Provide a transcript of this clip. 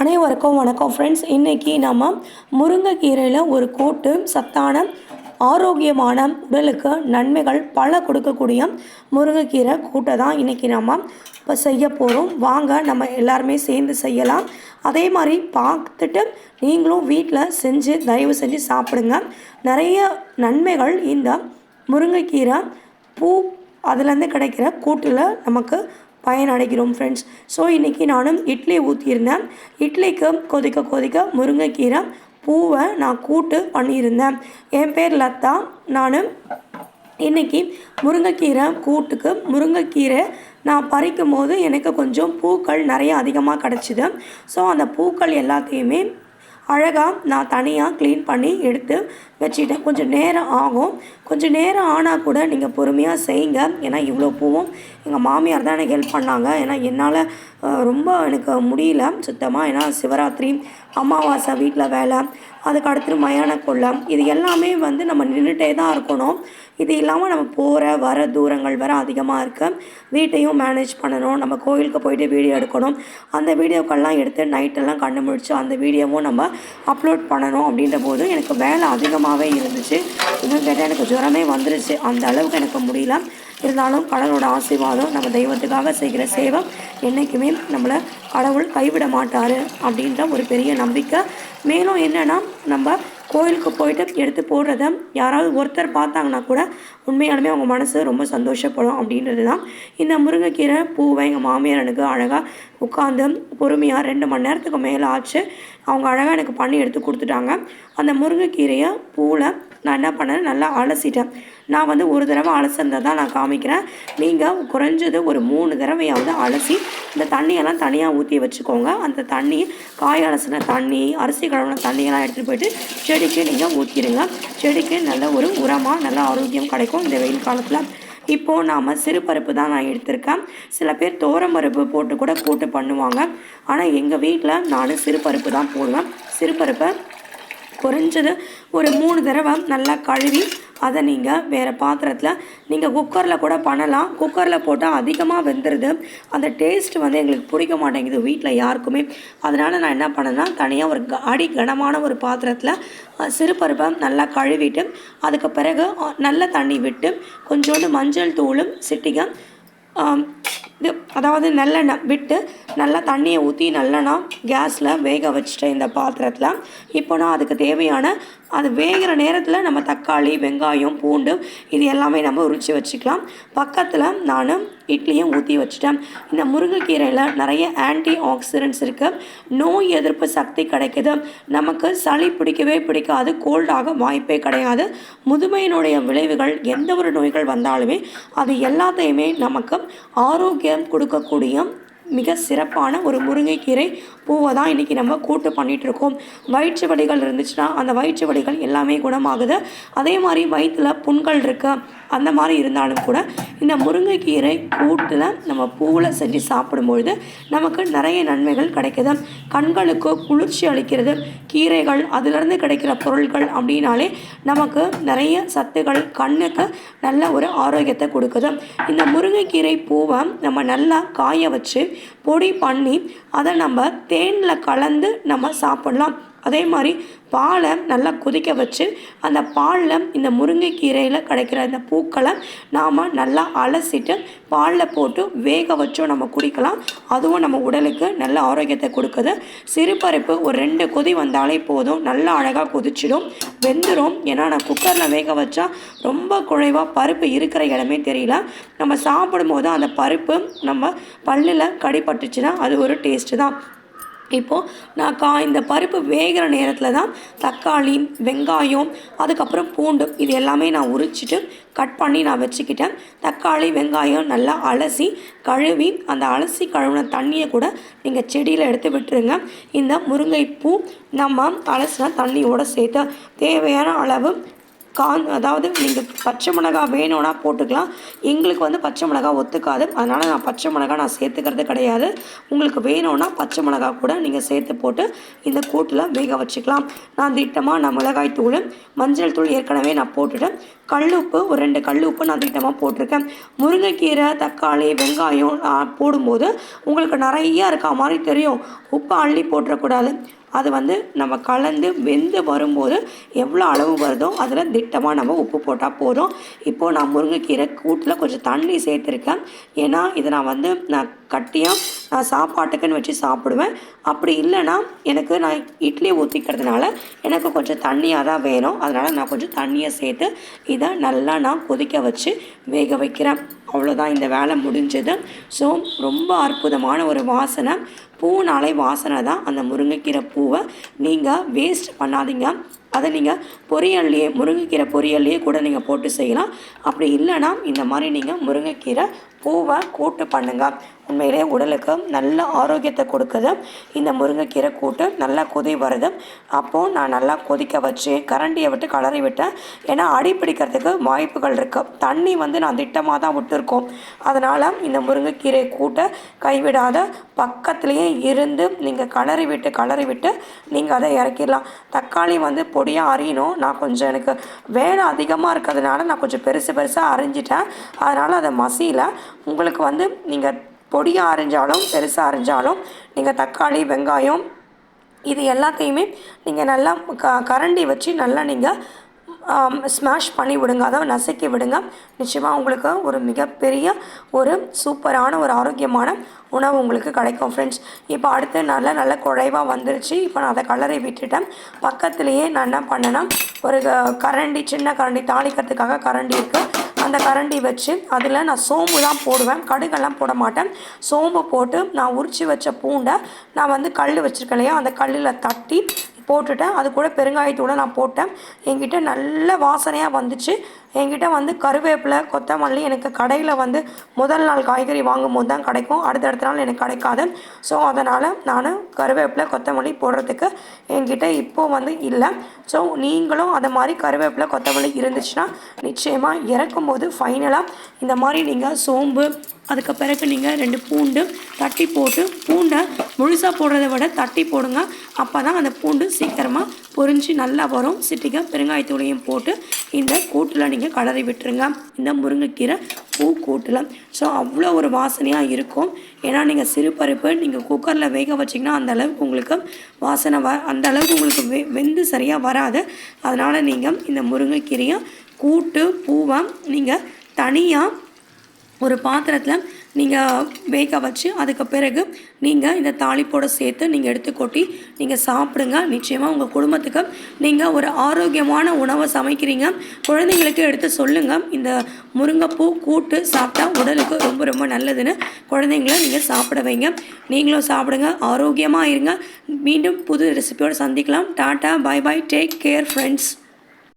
அனைவருக்கும் வணக்கம் ஃப்ரெண்ட்ஸ் இன்றைக்கி நம்ம முருங்கைக்கீரையில் ஒரு கூட்டு சத்தான ஆரோக்கியமான உடலுக்கு நன்மைகள் பல கொடுக்கக்கூடிய முருங்கைக்கீரை கூட்டை தான் இன்றைக்கி நம்ம இப்போ செய்ய போகிறோம் வாங்க நம்ம எல்லாருமே சேர்ந்து செய்யலாம். அதே மாதிரி பார்த்துட்டு நீங்களும் வீட்டில் செஞ்சு தயவு செஞ்சு சாப்பிடுங்க. நிறைய நன்மைகள் இந்த முருங்கைக்கீரை பூ அதுலேருந்து கிடைக்கிற கூட்டில் நமக்கு பயனடைகிறோம் ஃப்ரெண்ட்ஸ் ஸோ இன்றைக்கி நானும் இட்லி ஊற்றியிருந்தேன் இட்லிக்கு கொதிக்க கொதிக்க முருங்கைக்கீரை பூவை நான் கூட்டு பண்ணியிருந்தேன். என் பேர் லதா. நான் இன்றைக்கி முருங்கைக்கீரை கூட்டுக்கு முருங்கைக்கீரை நான் பறிக்கும் போது எனக்கு கொஞ்சம் பூக்கள் நிறைய அதிகமாக கிடச்சிது. ஸோ அந்த பூக்கள் எல்லாத்தையுமே அழகாக நான் தனியாக க்ளீன் பண்ணி எடுத்து வச்சுட்டேன் கொஞ்சம் நேரம் ஆகும். கொஞ்சம் நேரம் ஆனால் கூட நீங்கள் பொறுமையாக செய்யுங்க. ஏன்னா இவ்வளோ பூவும் எங்கள் மாமியார் தான் எனக்கு ஹெல்ப் பண்ணாங்க. ஏன்னா என்னால் ரொம்ப எனக்கு முடியல. சுத்தமாக ஏன்னா சிவராத்திரி அமாவாசை வீட்டில் வேலை அதுக்கு அடுத்து மயான கொள்ளம். இது எல்லாமே வந்து நம்ம நின்றுட்டே தான் இருக்கணும். இது இல்லாமல் நம்ம போகிற வர தூரங்கள் வேறு அதிகமாக இருக்குது வீட்டையும் மேனேஜ் பண்ணணும். நம்ம கோயிலுக்கு போயிட்டு வீடியோ எடுக்கணும். அந்த வீடியோக்கள்லாம் எடுத்து நைட்டெல்லாம் கண்ணு முழிச்சு அந்த வீடியோவும் நம்ம அப்லோட் பண்ணணும் அப்படின்ற போது எனக்கு வேலை அதிகமாக அதிகமாகவே இருந்துச்சு. இன்னும் கேட்டால் எனக்கு ஜுரமே வந்துருச்சு. அந்த அளவுக்கு எனக்கு முடியல. இருந்தாலும் கடவுளோட ஆசீர்வாதம் நம்ம தெய்வத்துக்காக செய்கிற சேவை என்றைக்குமே நம்மளை கடவுள் கைவிட மாட்டார் அப்படின்ற ஒரு பெரிய நம்பிக்கை. மேலும் என்னென்னா நம்ம கோயிலுக்கு போயிட்டு எடுத்து போடுறத யாராவது ஒருத்தர் பார்த்தாங்கன்னா கூட உண்மையாலுமே அவங்க மனசு ரொம்ப சந்தோஷப்படும் அப்படின்றது தான் இந்த முருங்கைக்கீரை பூவை எங்கள் மாமியார் எனக்கு அழகாக உட்காந்து பொறுமையாக ரெண்டு மணி நேரத்துக்கு மேலே ஆச்சு. அவங்க அழகாக எனக்கு பண்ணி எடுத்து கொடுத்துட்டாங்க. அந்த முருங்கைக்கீரையை பூவில் நான் என்ன பண்ணேன்? நல்லா அலசிட்டேன். நான் வந்து ஒரு தடவை அலசுனதை தான் நான் காமிக்கிறேன். நீங்கள் குறைஞ்சது ஒரு மூணு தடவையாவது அலசி இந்த தண்ணியெல்லாம் தனியாக ஊற்றி வச்சுக்கோங்க. அந்த தண்ணி காய் அலசின தண்ணி அரிசி கழுவின தண்ணியெல்லாம் எடுத்துகிட்டு போயிட்டு செடிக்கு நீங்கள் ஊற்றிடுங்க செடிக்கு நல்ல ஒரு உரமாக நல்ல ஆரோக்கியம் கிடைக்கும் இந்த வெயில் காலத்தில். இப்போது நாம் சிறுபருப்பு தான் நான் எடுத்திருக்கேன். சில பேர் தோரம்பருப்பு போட்டு கூட கூட்டு பண்ணுவாங்க. ஆனால் எங்கள் வீட்டில் நான் சிறுபருப்பு தான் போடுவேன். சிறுபருப்பை குறைஞ்சது ஒரு மூணு தடவை நல்லா கழுவி அதை நீங்கள் வேறு பாத்திரத்தில் நீங்கள் குக்கரில் கூட பண்ணலாம். குக்கரில் போட்டால் அதிகமாக வெந்துடுது அந்த டேஸ்ட் வந்து எங்களுக்கு பிடிக்க மாட்டேங்குது வீட்டில் யாருக்குமே. அதனால் நான் என்ன பண்ணேன்னா தனியாக ஒரு க- அடி கனமான ஒரு பாத்திரத்தில் சிறுபருப்பை நல்லா கழுவிட்டு அதுக்கு பிறகு நல்ல தண்ணி விட்டு கொஞ்சோண்டு மஞ்சள் தூளும் சிட்டிகை இது அதாவது நல்லெண்ணெய் விட்டு நல்லா தண்ணியை ஊற்றி நல்லெண்ணா கேஸில் வேக வச்சுட்டேன் இந்த பாத்திரத்தில். இப்போ நான் அதுக்கு தேவையான அது வேகிற நேரத்தில் நம்ம தக்காளி வெங்காயம் பூண்டு இது எல்லாமே நம்ம உரித்து வச்சுக்கலாம். பக்கத்தில் நான் இட்லியும் ஊற்றி வச்சுட்டேன். இந்த முருங்கைக்கீரையில் நிறைய ஆன்டி ஆக்சிடென்ட்ஸ் இருக்குது நோய் எதிர்ப்பு சக்தி கிடைக்குது. நமக்கு சளி பிடிக்கவே பிடிக்காது கோல்டாக வாய்ப்பே கிடையாது. முதுமையினுடைய விளைவுகள் எந்த ஒரு நோய்கள் வந்தாலுமே அது எல்லாத்தையுமே நமக்கு கேம்ப் கொடுக்கக்கூடிய மிக சிறப்பான ஒரு முருங்கைக்கீரை பூவை தான் இன்றைக்கி நம்ம கூட்டு பண்ணிகிட்ருக்கோம் வயிற்று வலிகள் இருந்துச்சுன்னா அந்த வயிற்று வலிகள் எல்லாமே குணமாகுது. அதே மாதிரி வயிற்றில் புண்கள் இருக்கு. அந்த மாதிரி இருந்தாலும் கூட இந்த முருங்கைக்கீரை கூட்டில் நம்ம பூவில் செஞ்சு சாப்பிடும்பொழுது நமக்கு நிறைய நன்மைகள் கிடைக்குது. கண்களுக்கு குளிர்ச்சி அளிக்கிறது. கீரைகள் அதிலிருந்து கிடைக்கிற பொருட்கள் அப்படின்னாலே நமக்கு நிறைய சத்துக்கள் கண்ணுக்கு நல்ல ஒரு ஆரோக்கியத்தை கொடுக்குது. இந்த முருங்கைக்கீரை பூவை நம்ம நல்லா காய வச்சு பொடி பண்ணி அதை நம்ம தேனில் கலந்து நம்ம சாப்பிடலாம். அதே மாதிரி பாலை நல்லா கொதிக்க வச்சு அந்த பாலில் இந்த முருங்கைக்கீரையில் கிடைக்கிற இந்த பூக்களை நாம் நல்லா அலசிட்டு பாலில் போட்டு வேக வச்சும் நம்ம குடிக்கலாம். அதுவும் நம்ம உடலுக்கு நல்ல ஆரோக்கியத்தை கொடுக்குது. சிறுபருப்பு ஒரு ரெண்டு கொதி வந்தாலே போதும். நல்லா அழகாக கொதிச்சிடும். வெந்துடும் ஏன்னா நான் குக்கரில் வேக வச்சா ரொம்ப குறைவாக பருப்பு இருக்கிற இடமே தெரியல. நம்ம சாப்பிடும்போது அந்த பருப்பு நம்ம பல்லில் கடிப்பட்டுச்சுன்னா அது ஒரு டேஸ்ட்டு தான். இப்போது நான் கா இந்த பருப்பு வேகிற நேரத்தில் தான் தக்காளி வெங்காயம் அதுக்கப்புறம் பூண்டு இது எல்லாமே நான் உரிச்சிட்டு கட் பண்ணி நான் வச்சுக்கிட்டேன். தக்காளி வெங்காயம் நல்லா அலசி கழுவி அந்த அலசி கழுவின தண்ணியை கூட நீங்கள் செடியில் எடுத்து விட்டுருங்க. இந்த முருங்கைப்பூ நம்ம அலசின தண்ணியோடு சேர்த்து தேவையான அளவு கான் அதாவது நீங்கள் பச்சை மிளகா வேணும்னா போட்டுக்கலாம். எங்களுக்கு வந்து பச்சை மிளகா ஒத்துக்காது. அதனால் நான் பச்சை மிளகா நான் சேர்த்துக்கிறது கிடையாது. உங்களுக்கு வேணும்னா பச்சை மிளகா கூட நீங்கள் சேர்த்து போட்டு இந்த கூட்டில் வேக வச்சுக்கலாம். நான் திட்டமாக நான் மிளகாய் தூள் மஞ்சள் தூள் ஏற்கனவே நான் போட்டுட்டேன். கல் உப்பு ஒரு ரெண்டு கல் உப்பு நான் திட்டமாக போட்டிருக்கேன். முருங்கைக்கீரை தக்காளி வெங்காயம் போடும்போது உங்களுக்கு நிறையா இருக்கா மாதிரி தெரியும். உப்பு அள்ளி போட்டுறக்கூடாது. அது வந்து நம்ம கலந்து வெந்து வரும்போது எவ்வளோ அளவு வருதோ அதில் திட்டமாக நம்ம உப்பு போட்டால் போதும். இப்போது நான் முருங்கைக்கீரை கூட்டில் கொஞ்சம் தண்ணி சேர்த்துருக்கேன். ஏன்னா இதை நான் வந்து நான் கட்டியாக நான் சாப்பாட்டுக்குன்னு வச்சு சாப்பிடுவேன். அப்படி இல்லைன்னா எனக்கு நான் இட்லி ஊற்றிக்கிறதுனால எனக்கு கொஞ்சம் தண்ணியாக தான் வேணும். அதனால் நான் கொஞ்சம் தண்ணியை சேர்த்து இதை நல்லா நான் கொதிக்க வச்சு வேக வைக்கிறேன். அவ்வளோதான் இந்த வேலை முடிஞ்சது. ஸோ ரொம்ப அற்புதமான ஒரு வாசனை. பூனாலே வாசனை தான் அந்த முருங்கைக்கீரை பூவை நீங்கள் வேஸ்ட் பண்ணாதீங்க. அதை நீங்கள் பொரியல்லையே முருங்கைக்கீரை பொரியல்லையே கூட நீங்கள் போட்டு செய்யலாம். அப்படி இல்லைன்னா இந்த மாதிரி நீங்கள் முருங்கைக்கீரை பூவை கூட்டு பண்ணுங்கள் உண்மையிலேயே உடலுக்கு நல்ல ஆரோக்கியத்தை கொடுக்குது இந்த முருங்கைக்கீரை கூட்டு நல்லா கொதி வருது அப்போது நான் நல்லா கொதிக்க வச்சு கரண்டியை விட்டு கலரி விட்டேன். ஏன்னா அடி பிடிக்கிறதுக்கு வாய்ப்புகள் இருக்குது தண்ணி வந்து நான் திட்டமாக தான் விட்டுருக்கோம். அதனால் இந்த முருங்கைக்கீரை கூட்டை கைவிடாத பக்கத்துலேயே இருந்து நீங்கள் கலரி விட்டு கலரி விட்டு நீங்கள் அதை இறக்கிடலாம். தக்காளி வந்து பொடியாக அரியணும். நான் கொஞ்சம் எனக்கு வேலை அதிகமாக இருக்கிறதுனால நான் கொஞ்சம் பெருசு பெருசாக அரிஞ்சிட்டேன். அதனால் அதை மசியல. உங்களுக்கு வந்து நீங்கள் பொடியாக அரைஞ்சாலும் பெருசாக அரிஞ்சாலும் நீங்கள் தக்காளி வெங்காயம் இது எல்லாத்தையுமே நீங்கள் நல்லா க கரண்டி வச்சு நல்லா நீங்கள் ஸ்மாஷ் பண்ணி விடுங்க. அதாவது நசுக்கி விடுங்க. நிச்சயமாக உங்களுக்கு ஒரு மிகப்பெரிய ஒரு சூப்பரான ஒரு ஆரோக்கியமான உணவு உங்களுக்கு கிடைக்கும் ஃப்ரெண்ட்ஸ் இப்போ அடுத்து நல்ல நல்ல குழைவாக வந்துருச்சு. இப்போ நான் அதை கலரை விட்டுட்டேன். பக்கத்துலேயே நான் என்ன பண்ணேன்னா ஒரு க- கரண்டி சின்ன கரண்டி தாளிக்கிறதுக்காக கரண்டி இருக்குது அந்த கரண்டி வச்சு அதில் நான் சோம்பு தான் போடுவேன். கடுகெல்லாம் போட மாட்டேன். சோம்பு போட்டு நான் உரித்து வச்ச பூண்டை நான் வந்து கல் வச்சுருக்கேன் இல்லையா? அந்த கல்லில் தட்டி போட்டுட்டேன். அது கூட பெருங்காயத்தூளை நான் போட்டேன். என்கிட்ட நல்ல வாசனையாக வந்துச்சு. என்கிட்ட வந்து கருவேப்பிலை கொத்தமல்லி எனக்கு கடையில் வந்து முதல் நாள் காய்கறி வாங்கும் போது தான் கிடைக்கும். அடுத்தடுத்த நாள் எனக்கு கிடைக்காது. ஸோ அதனால் நான் கருவேப்பிலை கொத்தமல்லி போடுறதுக்கு என்கிட்ட இப்போது வந்து இல்லை. ஸோ நீங்களும் அதை மாதிரி கருவேப்பிலை கொத்தமல்லி இருந்துச்சுன்னா நிச்சயமாக இறக்கும்போது ஃபைனலாக இந்த மாதிரி நீங்கள் சோம்பு அதுக்கு பிறகு நீங்கள் ரெண்டு பூண்டு தட்டி போட்டு பூண்டை முழுசாக போடுறத விட தட்டி போடுங்க. அப்போ தான் அந்த பூண்டு சீக்கிரமாக பொரிஞ்சு நல்லா வரும். சிட்டிக்க பெருங்காயத்தூளையும் போட்டு இந்த கூட்டில் நீங்கள் கலரி விட்டுருங்க. இந்த முருங்கைக்கீரை பூ கூட்டில். ஸோ அவ்வளோ ஒரு வாசனையாக இருக்கும். ஏன்னா நீங்கள் சிறுபருப்பு நீங்கள் குக்கரில் வேக வச்சிங்கன்னா அந்த அளவுக்கு உங்களுக்கு வாசனை வ அந்த அளவுக்கு உங்களுக்கு வெ வெந்து சரியாக வராது. அதனால் நீங்கள் இந்த முருங்கைக்கீரையும் கூட்டு பூவை நீங்கள் தனியாக ஒரு பாத்திரத்தில் நீங்கள் வேக வச்சு அதுக்கு பிறகு நீங்கள் இந்த தாளிப்போட சேர்த்து நீங்கள் எடுத்து கொட்டி நீங்கள் சாப்பிடுங்க. நிச்சயமாக உங்கள் குடும்பத்துக்கு நீங்கள் ஒரு ஆரோக்கியமான உணவை சமைக்கிறீங்க. குழந்தைங்களுக்கு எடுத்து சொல்லுங்கள் இந்த முருங்கைப்பூ கூட்டு சாப்பிட்டா உடலுக்கு ரொம்ப ரொம்ப நல்லதுன்னு குழந்தைங்கள நீங்கள் சாப்பிட வைங்க. நீங்களும் சாப்பிடுங்க. ஆரோக்கியமாக இருங்க. மீண்டும் புது ரெசிபியோடு சந்திக்கலாம். Tata bye bye take care friends